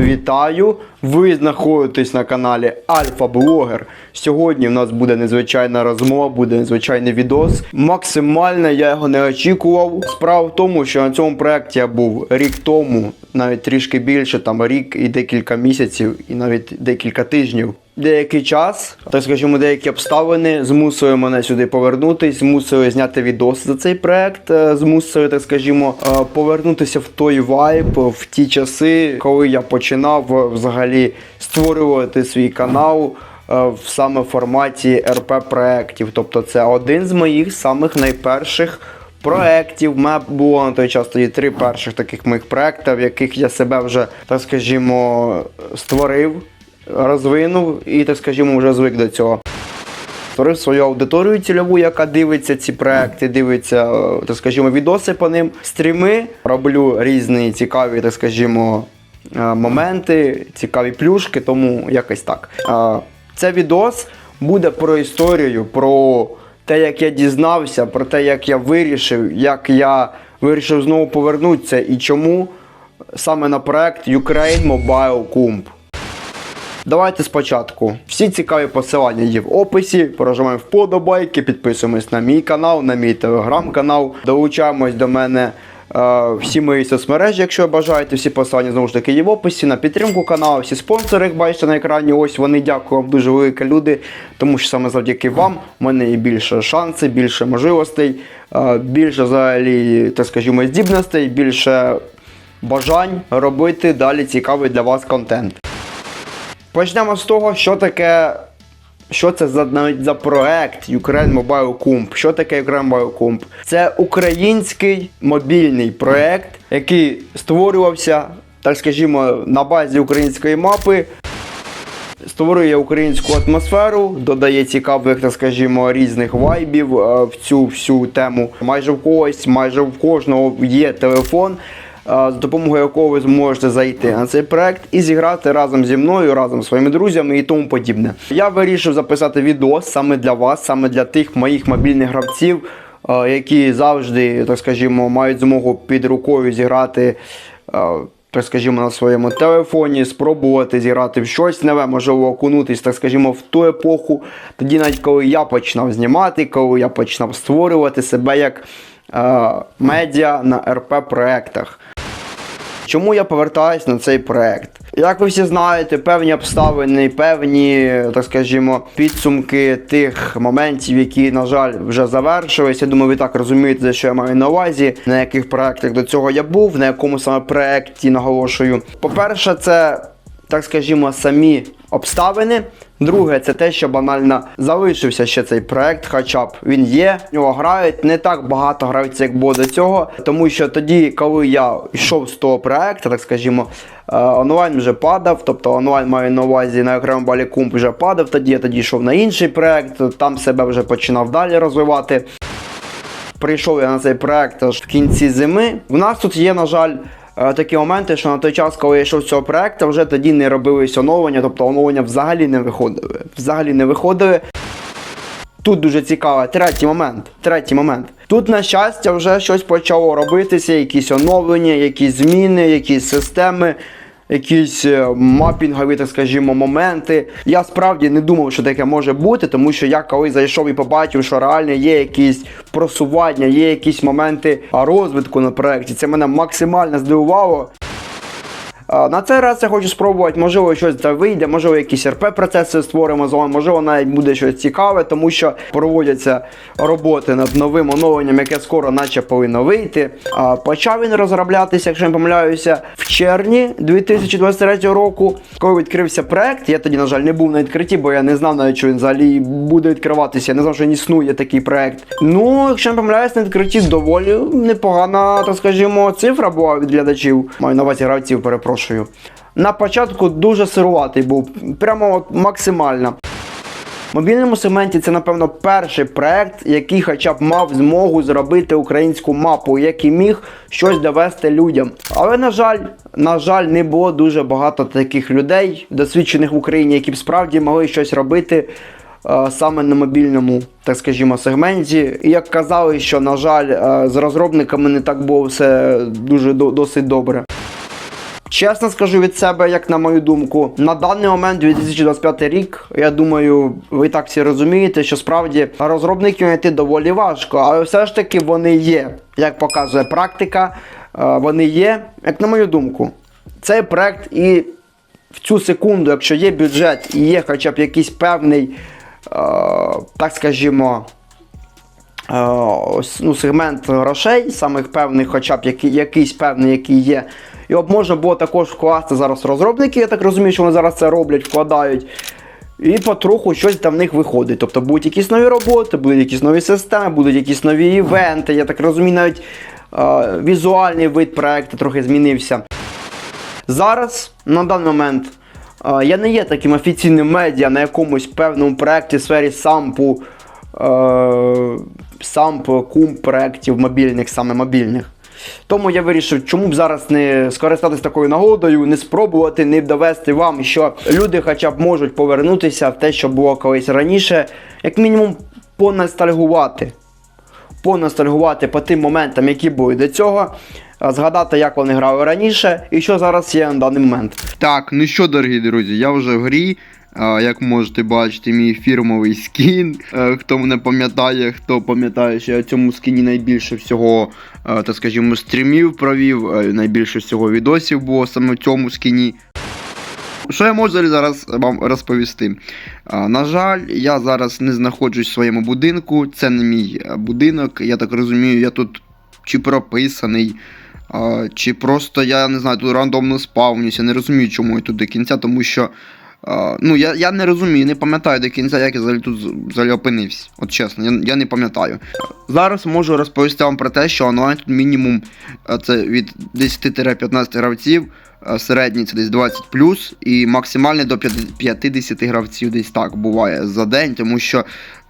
Вітаю! Ви знаходитесь на каналі Альфа Блогер. Сьогодні в нас буде незвичайна розмова, буде незвичайний відос. Максимально я його не очікував. Справа в тому, що на цьому проєкті я був рік тому, навіть трішки більше, там рік і декілька місяців, і навіть декілька тижнів. Деякий час, так скажімо, деякі обставини змусили мене сюди повернутись, змусили зняти відос за цей проект, е, змусили, так скажімо, е, повернутися в той вайб, в ті часи, коли я починав взагалі створювати свій канал е, в саме форматі РП проєктів. Тобто це один з моїх самих найперших проєктів. Мене було на той час тоді три перших таких моїх проєкти, в яких я себе вже, так скажімо, створив розвинув і, так скажімо, вже звик до цього. Створив свою аудиторію цільову, яка дивиться ці проекти, дивиться, е, так скажімо, відоси по ним, стріми. Роблю різні цікаві, так скажімо, е, моменти, цікаві плюшки, тому якось так. Е, Це відос буде про історію, про те, як я дізнався, про те, як я вирішив, як я вирішив знову повернутися і чому саме на проект Ukraine Mobile Comp. Давайте спочатку. Всі цікаві посилання є в описі. Прожимаємо вподобайки, підписуємось на мій канал, на мій телеграм-канал. Долучаємось до мене е, всі мої соцмережі, якщо бажаєте. Всі посилання знову ж таки є в описі на підтримку каналу. Всі спонсори, як бачите на екрані. Ось вони дякую вам дуже велике люди. Тому що саме завдяки вам в мене є більше шансів, більше можливостей, е, більше взагалі, так скажімо, здібностей, більше бажань робити далі цікавий для вас контент. Почнемо з того, що таке. Що це за навіть за проект Ukraine Mobile Comp? Що таке Ukraine Mobile Comp? Це український мобільний проект, який створювався, так скажімо, на базі української мапи. Створює українську атмосферу, додає цікавих, так скажімо, різних вайбів е, в цю всю тему. Майже в когось, майже в кожного є телефон, за допомогою якого ви зможете зайти на цей проект і зіграти разом зі мною, разом зі своїми друзями і тому подібне. Я вирішив записати відео саме для вас, саме для тих моїх мобільних гравців, які завжди, так скажімо, мають змогу під рукою зіграти. так скажімо, на своєму телефоні, спробувати зіграти в щось нове, можливо, окунутись, так скажімо, в ту епоху. Тоді, навіть коли я починав знімати, коли я починав створювати себе як медіа на РП проектах. Чому я повертаюсь на цей проект? Як ви всі знаєте, певні обставини, певні, так скажімо, підсумки тих моментів, які, на жаль, вже завершились. Я думаю, ви так розумієте, за що я маю на увазі, на яких проектах до цього я був, на якому саме проекті наголошую. По-перше, це, так скажімо, самі обставини. Друге, це те, що банально залишився ще цей проект, хоча б він є. В нього грають не так багато гравців, як було до цього. Тому що тоді, коли я йшов з того проекту, так скажімо, е, онлайн вже падав, тобто онлайн маю на увазі на окремому балі вже падав. Тоді я тоді йшов на інший проект, там себе вже починав далі розвивати. Прийшов я на цей проект аж в кінці зими. В нас тут є, на жаль, такі моменти, що на той час, коли я йшов з цього проекту, вже тоді не робились оновлення, тобто оновлення взагалі не виходили. Взагалі не виходили. Тут дуже цікаво. третій момент. Третій момент. Тут, на щастя, вже щось почало робитися, якісь оновлення, якісь зміни, якісь системи, якісь е, мапінгові, так скажімо, моменти. Я справді не думав, що таке може бути, тому що я коли зайшов і побачив, що реально є якісь просування, є якісь моменти розвитку на проєкті. Це мене максимально здивувало. На цей раз я хочу спробувати, можливо, щось вийде, можливо, якісь РП-процеси створимо з вами, можливо, навіть буде щось цікаве, тому що проводяться роботи над новим оновленням, яке скоро наче повинно вийти. Почав він розроблятися, якщо не помиляюся, в червні 2023 року, коли відкрився проект. Я тоді, на жаль, не був на відкритті, бо я не знав навіть, що він взагалі буде відкриватися. Я не знав, що він існує такий проект. Ну, якщо не помиляюсь, на відкритті доволі непогана, так скажімо, цифра була від глядачів. Маю на увазі гравців, перепрошую. На початку дуже сируватий був, прямо от максимально. Мобільному сегменті це, напевно, перший проект, який хоча б мав змогу зробити українську мапу, який міг щось довести людям. Але, на жаль, на жаль, не було дуже багато таких людей, досвідчених в Україні, які б справді могли щось робити е, саме на мобільному, так скажімо, сегменті. І як казали, що, на жаль, е, з розробниками не так було все дуже досить добре. Чесно скажу від себе, як на мою думку, на даний момент 2025 рік, я думаю, ви так всі розумієте, що справді розробників знайти доволі важко, але все ж таки вони є. Як показує практика, е, вони є, як на мою думку. Цей проект і в цю секунду, якщо є бюджет і є хоча б якийсь певний, е, так скажімо, ну, сегмент грошей, самих певних, хоча б який, якийсь певний, який є. Його б можна було також вкласти зараз розробники, я так розумію, що вони зараз це роблять, вкладають. І потроху щось там в них виходить. Тобто будуть якісь нові роботи, будуть якісь нові системи, будуть якісь нові івенти. Я так розумію, навіть е, візуальний вид проекту трохи змінився. Зараз, на даний момент, е, я не є таким офіційним медіа на якомусь певному проєкті в сфері сампу, е, самп, кум проєктів мобільних, саме мобільних. Тому я вирішив, чому б зараз не скористатися такою нагодою, не спробувати, не довести вам, що люди хоча б можуть повернутися в те, що було колись раніше, як мінімум понастальгувати поностальгувати по тим моментам, які були до цього, згадати, як вони грали раніше і що зараз є на даний момент. Так, ну що, дорогі друзі, я вже в грі. Як можете бачити, мій фірмовий скін. Е, Хто мене пам'ятає, хто пам'ятає, що я в цьому скіні найбільше всього, е, так скажімо, стрімів провів, е, найбільше всього відосів було саме в цьому скіні. Що я можу зараз вам розповісти? На жаль, я зараз не знаходжусь в своєму будинку, це не мій будинок. Я так розумію, я тут чи прописаний, чи просто я не знаю, тут рандомно спавнюся. Не розумію, чому я тут до кінця, тому що. Ну, я, я не розумію, не пам'ятаю до кінця, як я взагалі тут взагалі опинився. От чесно, я, я не пам'ятаю. Зараз можу розповісти вам про те, що онлайн тут мінімум це від 10-15 гравців, середній це десь 20 і максимальний до 50 гравців десь так буває за день, тому що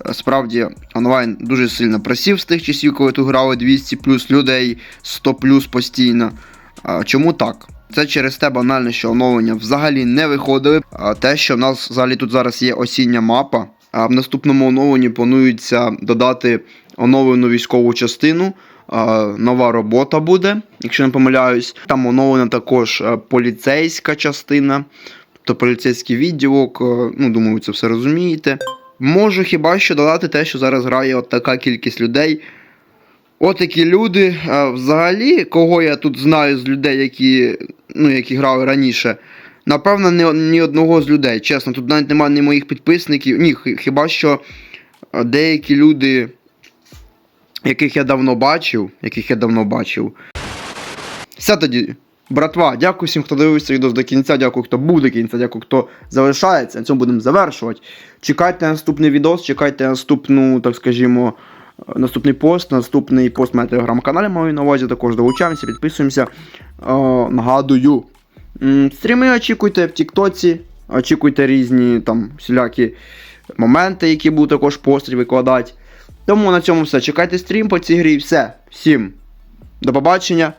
е, справді онлайн дуже сильно просів з тих часів, коли тут грали 200 людей, 100 постійно. Чому так? Це через те банально, що оновлення взагалі не виходили. А те, що в нас взагалі тут зараз є осіння мапа, а в наступному оновленні планується додати оновлену військову частину. Нова робота буде, якщо не помиляюсь. Там оновлена також е, поліцейська частина, тобто поліцейський відділок. е, Ну, думаю, це все розумієте. Можу хіба що додати те, що зараз грає от така кількість людей. От такі люди. Взагалі, кого я тут знаю з людей, які, ну, які грали раніше. Напевно, ні, ні одного з людей. Чесно, тут навіть немає ні моїх підписників. Ні, хіба що деякі люди, яких я давно бачив, яких я давно бачив. Все тоді, братва, дякую всім, хто дивився відео до кінця, дякую, хто був до кінця, дякую, хто залишається. На цьому будемо завершувати. Чекайте наступний відос, чекайте наступну, так скажімо, наступний пост, наступний пост на телеграм-каналі маю на увазі. Також долучаємося, підписуємося. Е, нагадую. Стріми очікуйте в Тіктоці, очікуйте різні там всілякі моменти, які буду також пострі викладати. Тому на цьому все. Чекайте стрім по цій грі. Все. Всім до побачення.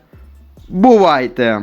Бувайте!